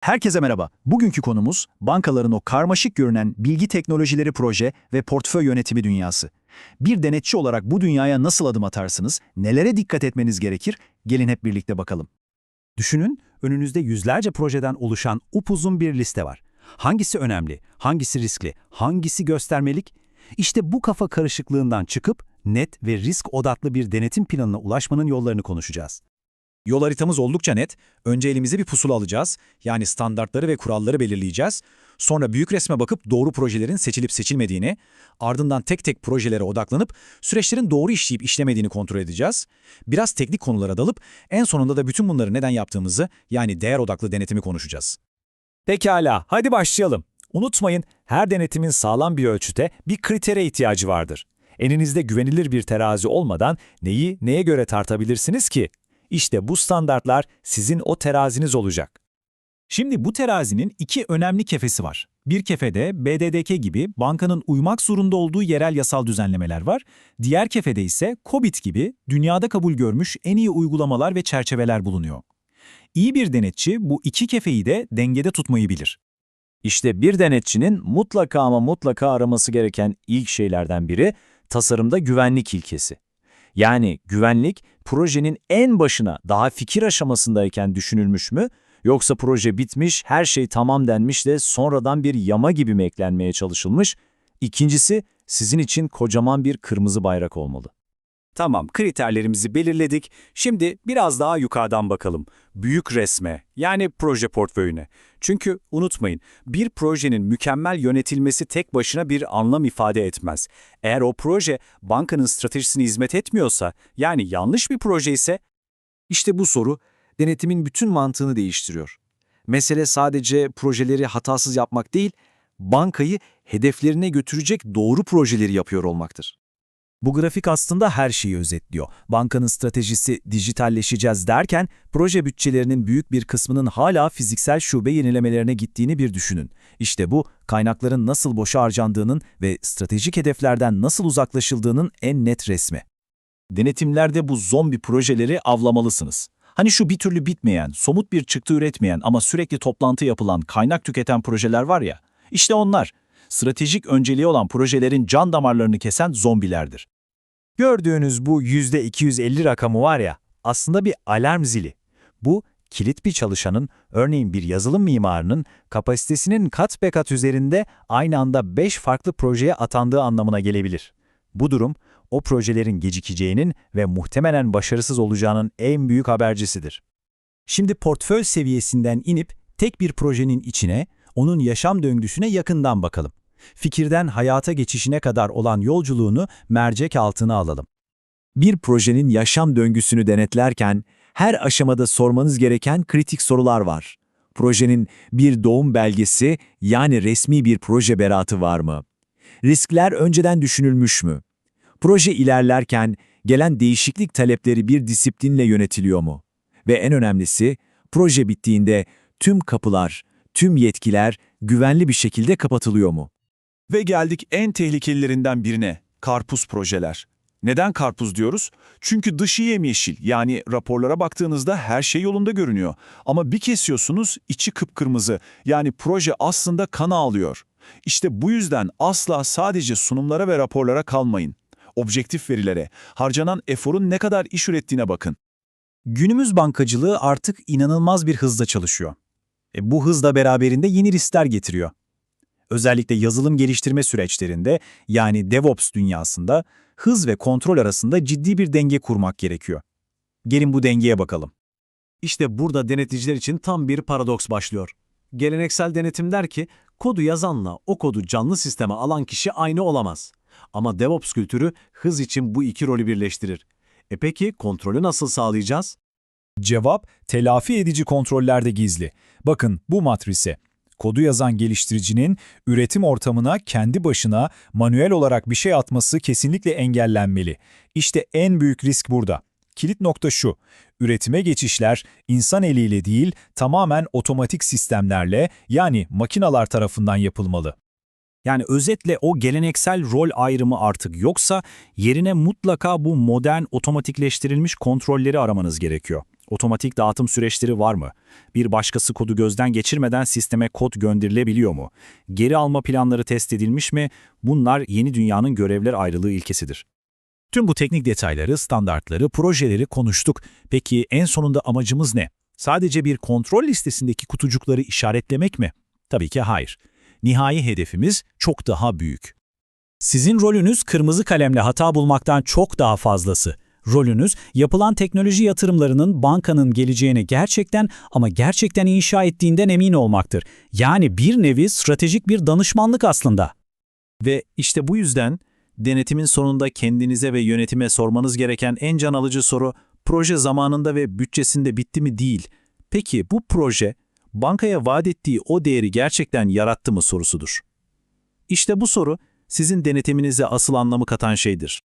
Herkese merhaba. Bugünkü konumuz bankaların o karmaşık görünen bilgi teknolojileri proje ve portföy yönetimi dünyası. Bir denetçi olarak bu dünyaya nasıl adım atarsınız, nelere dikkat etmeniz gerekir? Gelin hep birlikte bakalım. Düşünün, önünüzde yüzlerce projeden oluşan upuzun bir liste var. Hangisi önemli, hangisi riskli, hangisi göstermelik? İşte bu kafa karışıklığından çıkıp net ve risk odaklı bir denetim planına ulaşmanın yollarını konuşacağız. Yol haritamız oldukça net. Önce elimize bir pusula alacağız. Yani standartları ve kuralları belirleyeceğiz. Sonra büyük resme bakıp doğru projelerin seçilip seçilmediğini, ardından tek tek projelere odaklanıp süreçlerin doğru işleyip işlemediğini kontrol edeceğiz. Biraz teknik konulara dalıp en sonunda da bütün bunları neden yaptığımızı yani değer odaklı denetimi konuşacağız. Pekala, hadi başlayalım. Unutmayın, her denetimin sağlam bir ölçüte, bir kritere ihtiyacı vardır. Elinizde güvenilir bir terazi olmadan neyi neye göre tartabilirsiniz ki? İşte bu standartlar sizin o teraziniz olacak. Şimdi bu terazinin iki önemli kefesi var. Bir kefede BDDK gibi bankanın uymak zorunda olduğu yerel yasal düzenlemeler var. Diğer kefede ise COBIT gibi dünyada kabul görmüş en iyi uygulamalar ve çerçeveler bulunuyor. İyi bir denetçi bu iki kefeyi de dengede tutmayı bilir. İşte bir denetçinin mutlaka ama mutlaka araması gereken ilk şeylerden biri tasarımda güvenlik ilkesi. Yani güvenlik projenin en başına daha fikir aşamasındayken düşünülmüş mü yoksa proje bitmiş, her şey tamam denmiş de sonradan bir yama gibi mi eklenmeye çalışılmış? İkincisi sizin için kocaman bir kırmızı bayrak olmalı. Tamam, kriterlerimizi belirledik. Şimdi biraz daha yukarıdan bakalım. Büyük resme, yani proje portföyüne. Çünkü unutmayın, bir projenin mükemmel yönetilmesi tek başına bir anlam ifade etmez. Eğer o proje bankanın stratejisine hizmet etmiyorsa, yani yanlış bir proje ise, İşte bu soru denetimin bütün mantığını değiştiriyor. Mesele sadece projeleri hatasız yapmak değil, bankayı hedeflerine götürecek doğru projeleri yapıyor olmaktır. Bu grafik aslında her şeyi özetliyor. Bankanın stratejisi dijitalleşeceğiz derken proje bütçelerinin büyük bir kısmının hala fiziksel şube yenilemelerine gittiğini bir düşünün. İşte bu kaynakların nasıl boşa harcandığının ve stratejik hedeflerden nasıl uzaklaşıldığının en net resmi. Denetimlerde bu zombi projeleri avlamalısınız. Hani şu bir türlü bitmeyen, somut bir çıktı üretmeyen ama sürekli toplantı yapılan, kaynak tüketen projeler var ya, işte onlar. Stratejik önceliği olan projelerin can damarlarını kesen zombilerdir. Gördüğünüz bu %250 rakamı var ya, aslında bir alarm zili. Bu, kilit bir çalışanın, örneğin bir yazılım mimarının kapasitesinin kat be kat üzerinde aynı anda 5 farklı projeye atandığı anlamına gelebilir. Bu durum, o projelerin gecikeceğinin ve muhtemelen başarısız olacağının en büyük habercisidir. Şimdi portföy seviyesinden inip tek bir projenin içine, onun yaşam döngüsüne yakından bakalım. Fikirden hayata geçişine kadar olan yolculuğunu mercek altına alalım. Bir projenin yaşam döngüsünü denetlerken her aşamada sormanız gereken kritik sorular var. Projenin bir doğum belgesi yani resmi bir proje beratı var mı? Riskler önceden düşünülmüş mü? Proje ilerlerken gelen değişiklik talepleri bir disiplinle yönetiliyor mu? Ve en önemlisi, proje bittiğinde tüm kapılar, tüm yetkiler güvenli bir şekilde kapatılıyor mu? Ve geldik en tehlikelilerinden birine, karpuz projeler. Neden karpuz diyoruz? Çünkü dışı yemyeşil yani raporlara baktığınızda her şey yolunda görünüyor. Ama bir kesiyorsunuz içi kıpkırmızı yani proje aslında kana alıyor. İşte bu yüzden asla sadece sunumlara ve raporlara kalmayın. Objektif verilere, harcanan eforun ne kadar iş ürettiğine bakın. Günümüz bankacılığı artık inanılmaz bir hızla çalışıyor. E, bu hız da beraberinde yeni riskler getiriyor. Özellikle yazılım geliştirme süreçlerinde yani DevOps dünyasında hız ve kontrol arasında ciddi bir denge kurmak gerekiyor. Gelin bu dengeye bakalım. İşte burada deneticiler için tam bir paradoks başlıyor. Geleneksel denetim der ki, kodu yazanla o kodu canlı sisteme alan kişi aynı olamaz. Ama DevOps kültürü hız için bu iki rolü birleştirir. E peki kontrolü nasıl sağlayacağız? Cevap, telafi edici kontrollerde gizli. Bakın bu matrise. Kodu yazan geliştiricinin üretim ortamına kendi başına manuel olarak bir şey atması kesinlikle engellenmeli. İşte en büyük risk burada. Kilit nokta şu, üretime geçişler insan eliyle değil tamamen otomatik sistemlerle yani makinalar tarafından yapılmalı. Yani özetle o geleneksel rol ayrımı artık yoksa yerine mutlaka bu modern otomatikleştirilmiş kontrolleri aramanız gerekiyor. Otomatik dağıtım süreçleri var mı? Bir başkası kodu gözden geçirmeden sisteme kod gönderilebiliyor mu? Geri alma planları test edilmiş mi? Bunlar yeni dünyanın görevler ayrılığı ilkesidir. Tüm bu teknik detayları, standartları, projeleri konuştuk. Peki en sonunda amacımız ne? Sadece bir kontrol listesindeki kutucukları işaretlemek mi? Tabii ki hayır. Nihai hedefimiz çok daha büyük. Sizin rolünüz kırmızı kalemle hata bulmaktan çok daha fazlası. Rolünüz yapılan teknoloji yatırımlarının bankanın geleceğini gerçekten ama gerçekten inşa ettiğinden emin olmaktır. Yani bir nevi stratejik bir danışmanlık aslında. Ve işte bu yüzden denetimin sonunda kendinize ve yönetime sormanız gereken en can alıcı soru proje zamanında ve bütçesinde bitti mi değil. Peki bu proje bankaya vaat ettiği o değeri gerçekten yarattı mı sorusudur. İşte bu soru sizin denetiminize asıl anlamı katan şeydir.